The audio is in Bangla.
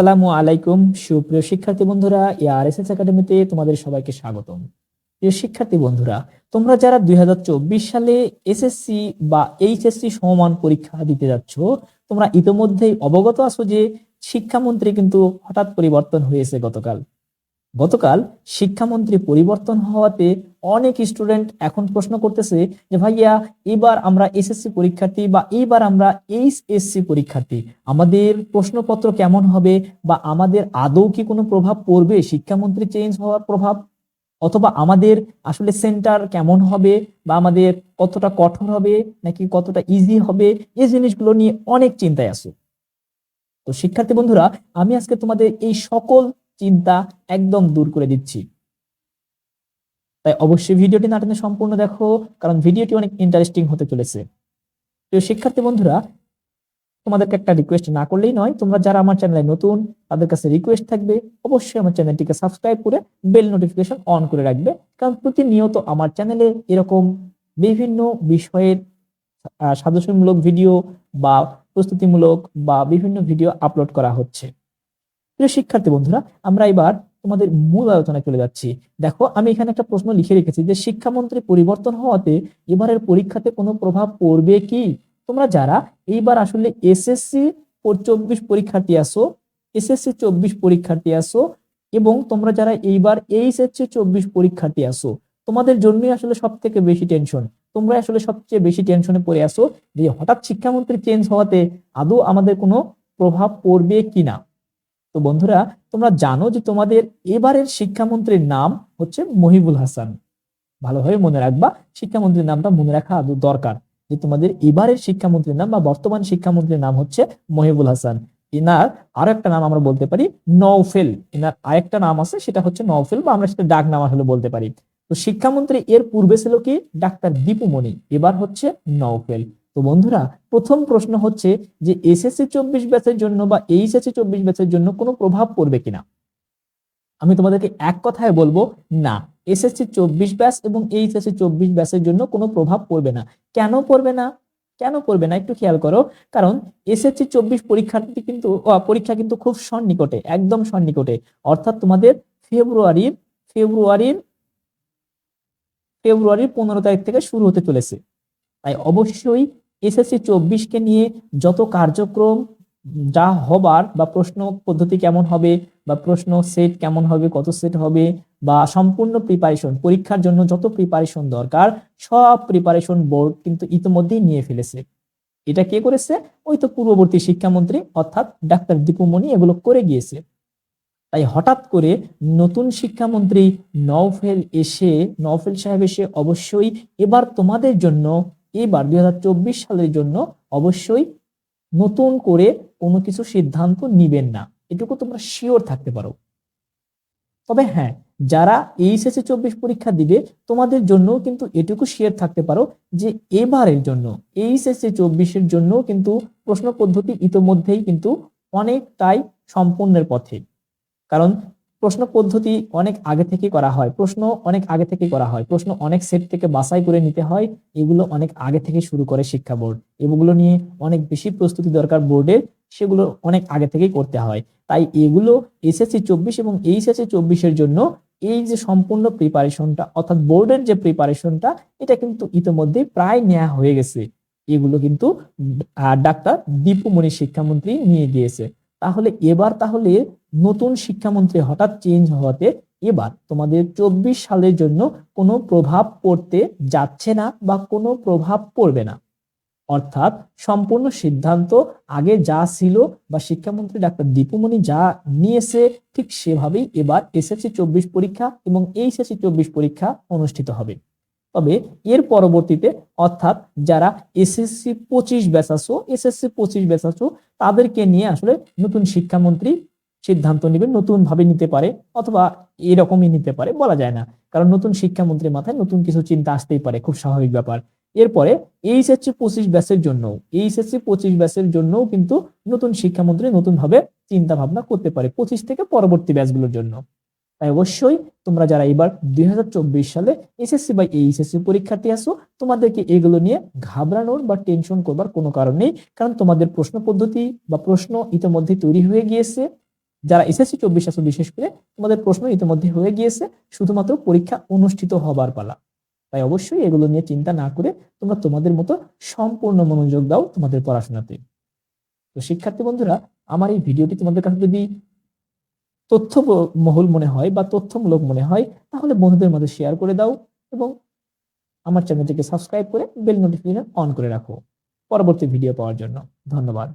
আসসালামু আলাইকুম। সুপ্রিয় শিক্ষার্থী বন্ধুরা এআরএসএস একাডেমিতে তোমাদের সবাইকে স্বাগতম। প্রিয় শিক্ষার্থী বন্ধুরা, তোমরা যারা দুই হাজার চব্বিশ সালে এসএসসি বা এইচএসসি সমমান পরীক্ষা দিতে যাচ্ছ, তোমরা ইতোমধ্যেই অবগত আছো যে শিক্ষামন্ত্রী কিন্তু হঠাৎ পরিবর্তন হয়েছে গতকাল। গতকাল শিক্ষামন্ত্রী পরিবর্তন হওয়াতে অনেক স্টুডেন্ট এখন প্রশ্ন করতেছে যে, ভাইয়া, এবার আমরা এসএসসি পরীক্ষার্থী বা এইবার আমরা এইচএসসি পরীক্ষার্থী, আমাদের প্রশ্নপত্র কেমন হবে বা আমাদের আদৌ কি কোনো প্রভাব পড়বে শিক্ষামন্ত্রী চেঞ্জ হওয়ার প্রভাব? অথবা আমাদের আসলে সেন্টার কেমন হবে বা আমাদের কতটা কঠোর হবে নাকি কতটা ইজি হবে? এই জিনিসগুলো নিয়ে অনেক চিন্তায় আছো। তো শিক্ষার্থী বন্ধুরা, আমি আজকে তোমাদের এই সকল চিন্তা একদম দূর করে দিচ্ছি। তাই অবশ্যই ভিডিওটি না টেনে সম্পূর্ণ দেখো, কারণ ভিডিওটি অনেক ইন্টারেস্টিং হতে চলেছে। প্রিয় শিক্ষার্থী বন্ধুরা, তোমাদেরকে একটা রিকোয়েস্ট না করলেই নয়, তোমরা যারা আমার চ্যানেলে নতুন, তাদের কাছে রিকোয়েস্ট থাকবে, অবশ্যই আমার চ্যানেলটিকে সাবস্ক্রাইব করে বেল নোটিফিকেশন অন করে রাখবে, কারণ প্রতিনিয়ত আমার চ্যানেলে এরকম বিভিন্ন বিষয়ের সাজেশনমূলক ভিডিও বা প্রস্তুতিমূলক বা বিভিন্ন ভিডিও আপলোড করা হচ্ছে। প্রিয় শিক্ষার্থী বন্ধুরা, আমরা এবার তোমাদের মূল আলোচনায় চলে যাচ্ছি। দেখো, আমি এখানে একটা প্রশ্ন লিখে রেখেছি যে, শিক্ষামন্ত্রী পরিবর্তন হওয়াতে এবারের পরীক্ষাতে কোনো প্রভাব পড়বে কি? তোমরা যারা এইবার আসলে এসএসসি চব্বিশ পরীক্ষার্থী আসো এসএসসি চব্বিশ পরীক্ষার্থী আসো, এবং তোমরা যারা এইবার এইচএসসি চব্বিশ পরীক্ষার্থী আসো, তোমাদের জন্যই আসলে সব থেকে বেশি টেনশন তোমরা আসলে সবচেয়ে বেশি টেনশনে পড়ে আসো যে, হঠাৎ শিক্ষামন্ত্রী চেঞ্জ হওয়াতে আদৌ আমাদের কোনো প্রভাব পড়বে কিনা? তো বন্ধুরা, তোমরা জানো যে তোমাদের এবারের শিক্ষামন্ত্রীর নাম হচ্ছে মহিবুল হাসান। ভালোভাবে মনে রাখবা, শিক্ষামন্ত্রীর নামটা মনে রাখা আদৌ দরকার যে তোমাদের এবারের শিক্ষামন্ত্রীর নাম বা বর্তমান শিক্ষামন্ত্রীর নাম হচ্ছে মহিবুল হাসান। এনার আরও একটা নাম আমরা বলতে পারি, নওফেল। এনার আরেকটা নাম আছে, সেটা হচ্ছে নওফেল বা আমরা সেটা ডাক নাম আসলে বলতে পারি। তো শিক্ষামন্ত্রী এর পূর্বে ছিল কি? ডাক্তার দীপুমণি এবার হচ্ছে নওফেল। তো বন্ধুরা, প্রথম প্রশ্ন হচ্ছে যে এসএসসি চব্বিশ ব্যাচের জন্য বা এইচএসসি চব্বিশ ব্যাচের জন্য কোনো প্রভাব পড়বে কিনা? আমি তোমাদেরকে এক কথায় বলব, না। এসএসসি চব্বিশ ব্যাচ এবং এইচএসসি চব্বিশ ব্যাচের জন্য কোনো প্রভাব পড়বে না। কেন পড়বে না? কেন পড়বে না? একটু খেয়াল করো। কারণ এসএসসি চব্বিশ পরীক্ষার্থী কিন্তু পরীক্ষা কিন্তু খুব সন্নিকটে, একদম সন্নিকটে। অর্থাৎ তোমাদের ফেব্রুয়ারির ফেব্রুয়ারির ফেব্রুয়ারির পনেরো তারিখ থেকে শুরু হতে চলেছে। তাই অবশ্যই এসএসসি চব্বিশকে নিয়ে যত কার্যক্রম যা হবার বা প্রশ্ন পদ্ধতি কেমন হবে বা প্রশ্ন সেট কেমন হবে, কত সেট হবে বা সম্পূর্ণ প্রিপারেশন পরীক্ষার জন্য যত প্রিপারেশন দরকার, সব প্রিপারেশন বোর্ড কিন্তু ইতিমধ্যেই নিয়ে ফেলেছে। এটা কে করেছে? ওই তো পূর্ববর্তী শিক্ষামন্ত্রী অর্থাৎ ডাক্তার দীপুমণি এগুলো করে গিয়েছে। তাই হঠাৎ করে নতুন শিক্ষামন্ত্রী নওফেল এসে, নওফেল সাহেব এসে অবশ্যই এবার তোমাদের জন্য এবার দুই সালের জন্য অবশ্যই নতুন করে কোনো কিছু সিদ্ধান্ত নিবেন না। এটুকু তোমরা শিওর থাকতে পারো। তবে হ্যাঁ যারা এইচএসসি চব্বিশ পরীক্ষা দিবে, তোমাদের জন্য কিন্তু এটুকু শিওর থাকতে পারো যে এবারের জন্য, এইচএসসি চব্বিশের জন্য কিন্তু প্রশ্ন পদ্ধতি ইতোমধ্যেই কিন্তু অনেকটাই সম্পূর্ণের পথে। কারণ প্রশ্ন পদ্ধতি অনেক আগে থেকে করা হয়, প্রশ্ন অনেক আগে থেকে করা হয়, প্রশ্ন অনেক সেট থেকে বাছাই করে নিতে হয়, এগুলো অনেক আগে থেকে শুরু করে শিক্ষা বোর্ড। এগুলো নিয়ে অনেক বেশি প্রস্তুতি দরকার বোর্ডের সেগুলো অনেক আগে থেকেই করতে হয়। তাই এগুলো এসএসসি চব্বিশ এবং এইচএসসি চব্বিশের জন্য এই যে সম্পূর্ণ প্রিপারেশনটা অর্থাৎ বোর্ডের যে প্রিপারেশনটা এটা কিন্তু ইতিমধ্যে প্রায় নেওয়া হয়ে গেছে। এগুলো কিন্তু ডাক্তার দীপুমণি শিক্ষামন্ত্রী নিয়ে গিয়েছে। তাহলে এবার তাহলে নতুন শিক্ষামন্ত্রী হঠাৎ চেঞ্জ হওয়াতে এবার তোমাদের চব্বিশ সালের জন্য কোনো প্রভাব পড়তে যাচ্ছে না বা কোনো প্রভাব পড়বে না। অর্থাৎ সম্পূর্ণ সিদ্ধান্ত আগে যা ছিল বা শিক্ষামন্ত্রী ডাক্তার দীপুমণি যা নিয়েছে ঠিক সেভাবেই এবার এসএসসি চব্বিশ পরীক্ষা এবং এইচএসসি চব্বিশ পরীক্ষা অনুষ্ঠিত হবে। তবে এর পরবর্তীতে অর্থাৎ যারা এসএসসি পঁচিশ আছো এসএসসি পঁচিশ আছো তাদেরকে নিয়ে আসলে নতুন শিক্ষামন্ত্রী সিদ্ধান্ত নেবেন নতুন ভাবে নিতে পারে অথবা এরকমই নিতে পারে বলা যায় না। কারণ নতুন শিক্ষামন্ত্রীর মাথায় নতুন কিছু চিন্তা আসতেই পারে, খুব স্বাভাবিক ব্যাপার। এরপরে এইচএসসি পঁচিশ ব্যাচের জন্য এইচএসসি পঁচিশ ব্যাচের জন্য কিন্তু নতুন শিক্ষামন্ত্রী নতুন ভাবে চিন্তা ভাবনা করতে পারে পঁচিশ থেকে পরবর্তী ব্যাচগুলোর জন্য। তাই অবশ্যই তোমরা যারা এবার দুই হাজার চব্বিশ সালে এসএসসি বা এইচএসসি পরীক্ষার্থী আসো তোমাদেরকে এগুলো নিয়ে ঘাবড়ানোর বা টেনশন করবার কোনো কারণ নেই, কারণ তোমাদের প্রশ্ন পদ্ধতি বা প্রশ্ন ইতিমধ্যে তৈরি হয়ে গিয়েছে। যারা এসএসসি চব্বিশ আছো বিশেষ করে, তোমাদের প্রশ্ন ইতিমধ্যে হয়ে গিয়েছে, শুধুমাত্র পরীক্ষা অনুষ্ঠিত হবার পালা। তাই অবশ্যই এগুলো নিয়ে চিন্তা না করে তোমরা তোমাদের মতো সম্পূর্ণ মনোযোগ দাও তোমাদের পড়াশোনাতে। তো শিক্ষার্থী বন্ধুরা, আমার এই ভিডিওটি তোমাদের কাছে যদি তথ্য মহল মনে হয় বা তথ্যমূলক মনে হয়, তাহলে বন্ধুদের মধ্যে শেয়ার করে দাও এবং আমার চ্যানেলটিকে সাবস্ক্রাইব করে বেল নোটিফিকেশন অন করে রাখো। পরবর্তী ভিডিও পাওয়ার জন্য ধন্যবাদ।